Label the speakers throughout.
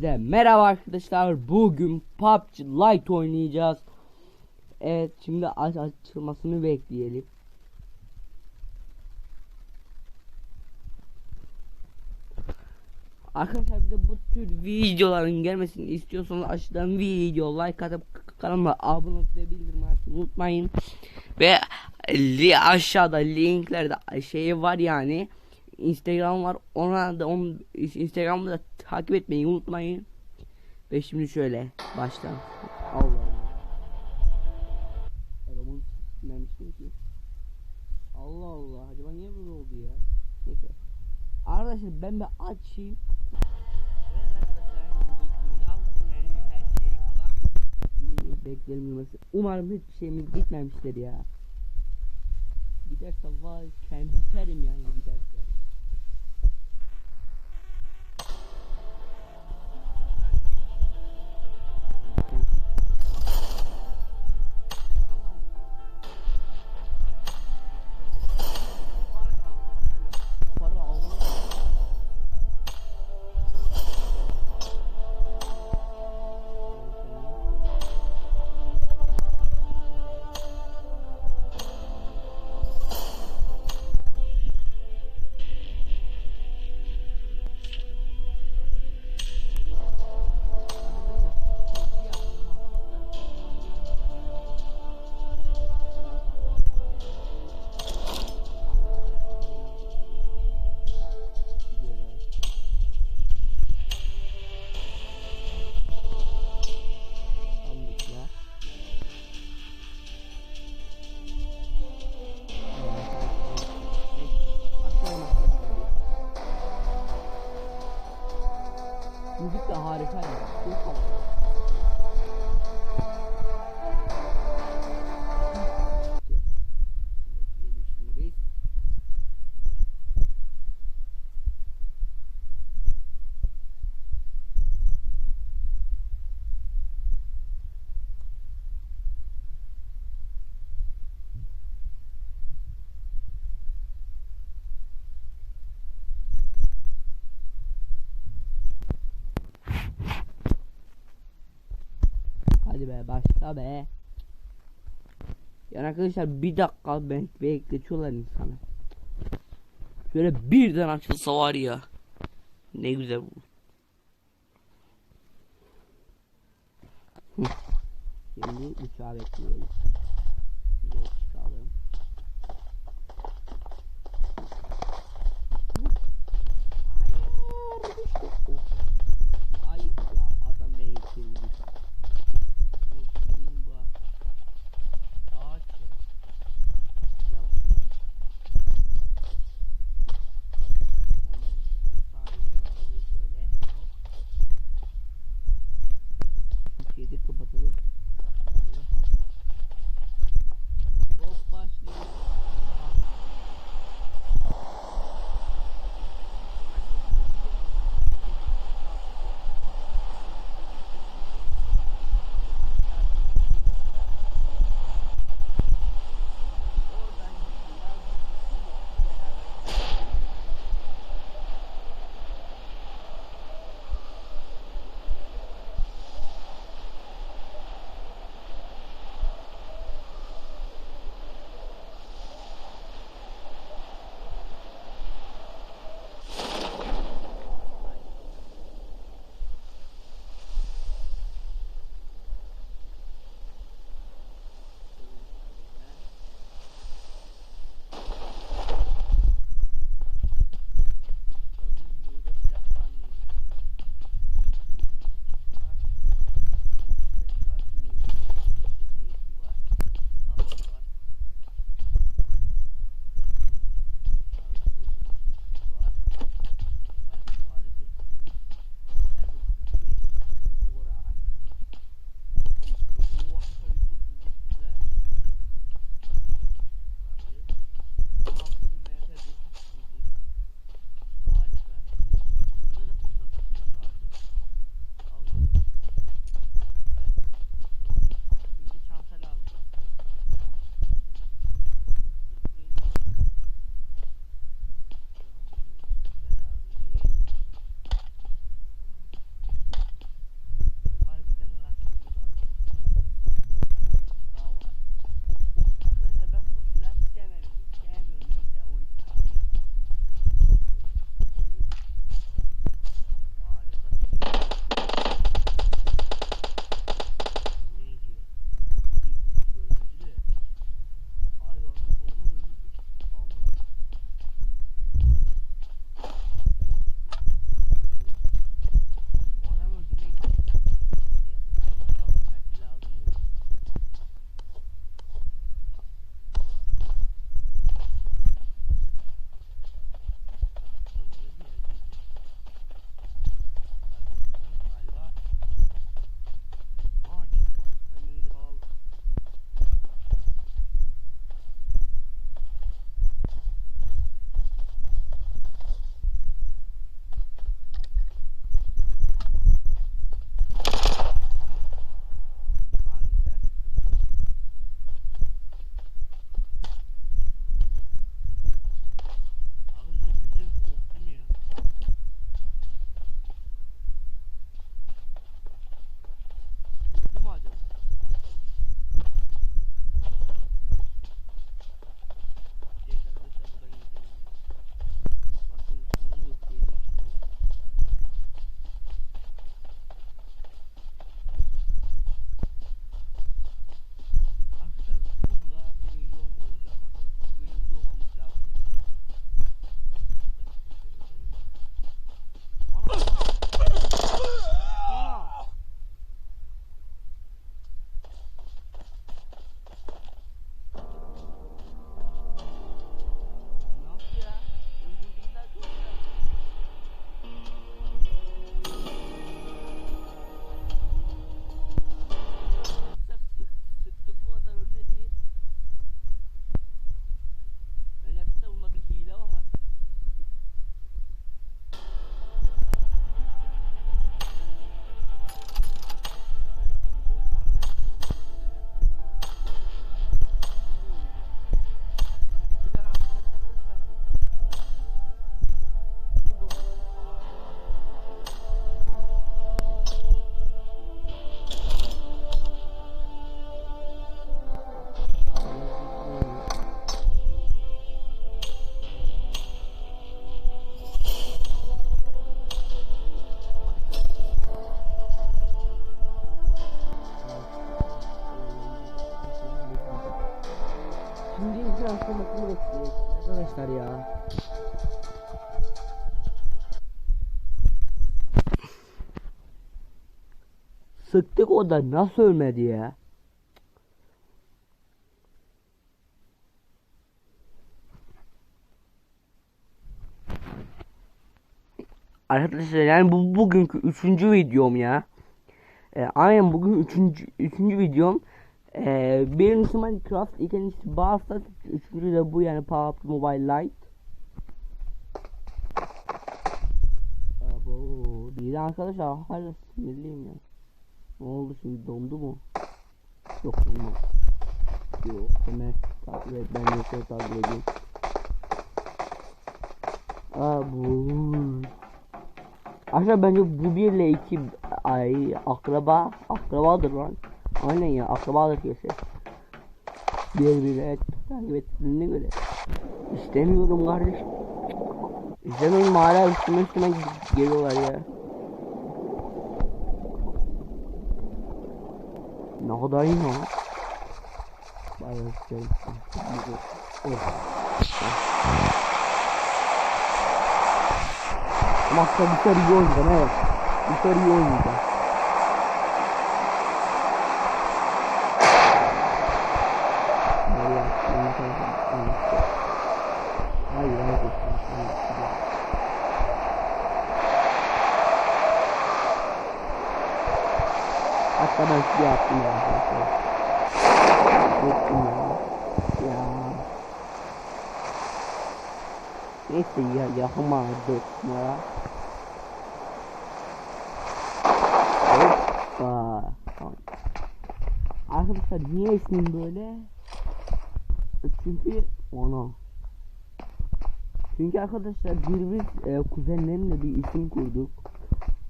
Speaker 1: Hepinize merhaba arkadaşlar. Bugün PUBG Lite oynayacağız. Evet şimdi aç açılmasını bekleyelim. Arkadaşlar bir de bu tür videoların gelmesini istiyorsanız aşağıdan video like atıp kanalıma abone olup ve bildirim unutmayın. Ve li aşağıda linklerde şey var yani Instagram var ona da on, Instagram'da da takip etmeyi unutmayın. Ve şimdi şöyle baştan. Allah Allah. Adamın mermisini ki. Allah Allah acaba niye böyle oldu ya? Neyse. Arkadaşlar ben bir açayım. Bekleyelim. Umarım hiçbir şeyimiz gitmemiştir ya. Giderse vay kendi biterim yani giderse. Be başla be. Yani arkadaşlar bir dakika bek bekletiyorlar insanı. Şöyle birden açılsa var ya. Ne güzel bu. Şimdi uçağı bekliyoruz. Arkadaşlar ya. Sıktık o da nasıl ölmedi ya? Arkadaşlar yani bu bugünkü üçüncü videom ya. Ee, aynen bugün üçüncü, üçüncü videom. Ee, birincisi Minecraft, ikincisi Basta, üçüncü de bu yani PUBG Mobile Lite. Abo, bir de arkadaşlar hala sinirliyim ya. Ne oldu şimdi dondu mu? Yok dondu. Yok hemen takip et ben yoksa takip edeyim. Abo. Aslında bence bu bir ile iki ay akraba akrabadır lan. Aynen ya akrabadır kesin. Birbirine takip ettiğine göre. İstemiyorum kardeşim. İstemeyin hala üstüme üstüme geliyorlar ya. Ne kadar iyi lan. Bayağı güzel. Oh. Ama aslında bu sefer iyi oynayacağım evet. Bu sefer iyi oynayacağım. Hatta ben size yaptım ya. Yaptım ya. Ya. Neyse ya yapamadık ya. Hoppa. Arkadaşlar niye ismim böyle? Çünkü ona. Çünkü arkadaşlar bir biz e, kuzenlerimle bir isim kurduk.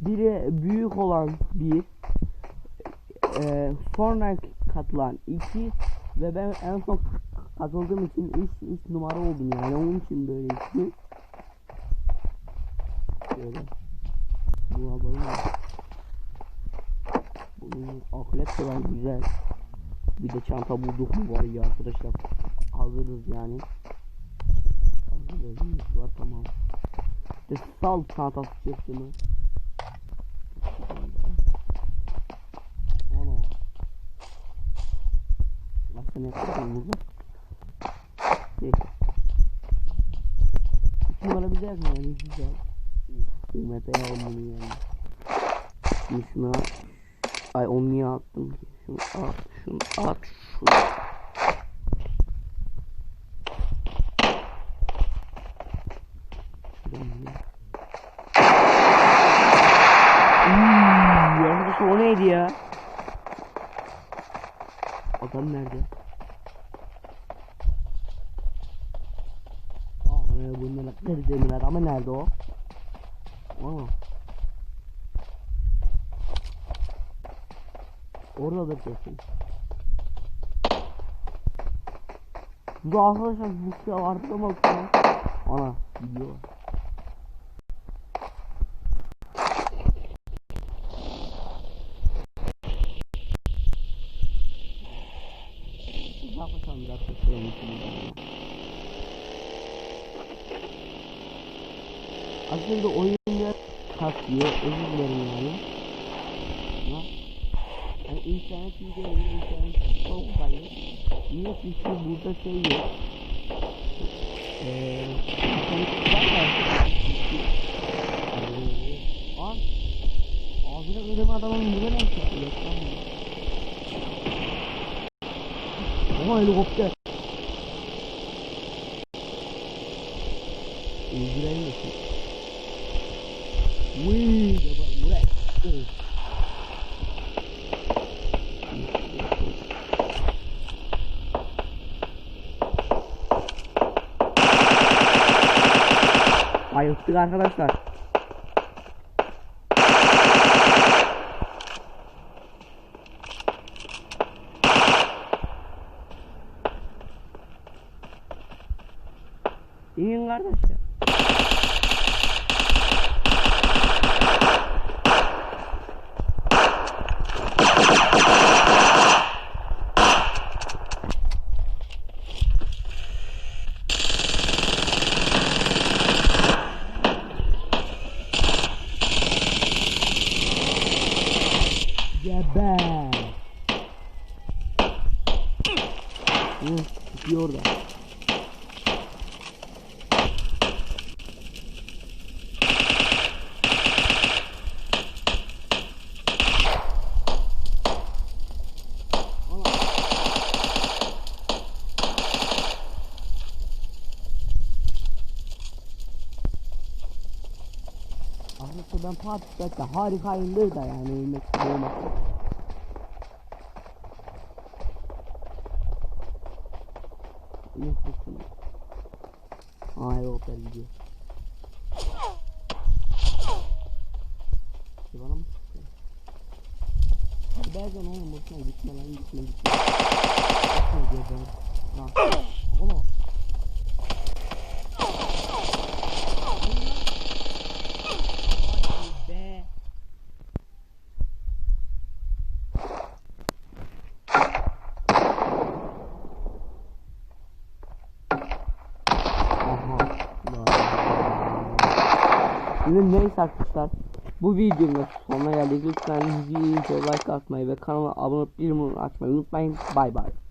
Speaker 1: Biri büyük olan bir e, sonra katılan iki ve ben en son katıldığım için üç, üç numara oldum yani onun için böyle ismi. Şöyle. Bu alalım. Bunun akrep falan güzel. Bir de çanta bulduk mu var ya arkadaşlar. Hazırız yani. Hazırız var tamam. İşte sal çantası çıktı mı? Ana. Ne yapıyorsun burada? Neyse. İki numara güzel mi yani güzel. Kıymeteye almanın yani. Şimdi şunu at. Ay onu niye attım ki? Şunu at, şunu at, şunu. Hmm, arkadaşlar o neydi ya? Adam nerede? Aa, ne bunlar ne demir ama nerede o? Aa. Oradadır kesin. Bu da arkadaşlar bu şey vardı ama Ana gidiyor. Yani internet videoları, internet çok kayıp. Niye çünkü burada şey yok. Eee. An, ağzına ölüm adamın niye ne çıktı? Reklam mı? Ama helikopter. Wih, coba murah. Oh. Ayılttık arkadaşlar. İyin kardeşler. Aslında ben Patrick'te harikayımdır da yani olmak. Yok bakın. Aa ben gidiyor. Bana mı çıkıyor? Hadi bazen oğlum boşuna gitme lan gitme gitme. Gitme diyor ben. Ha. Oğlum. Şimdi neyse arkadaşlar. Bu videonun sonuna geldik. Lütfen videoya like atmayı ve kanala abone olup bildirim açmayı unutmayın. Bay bay.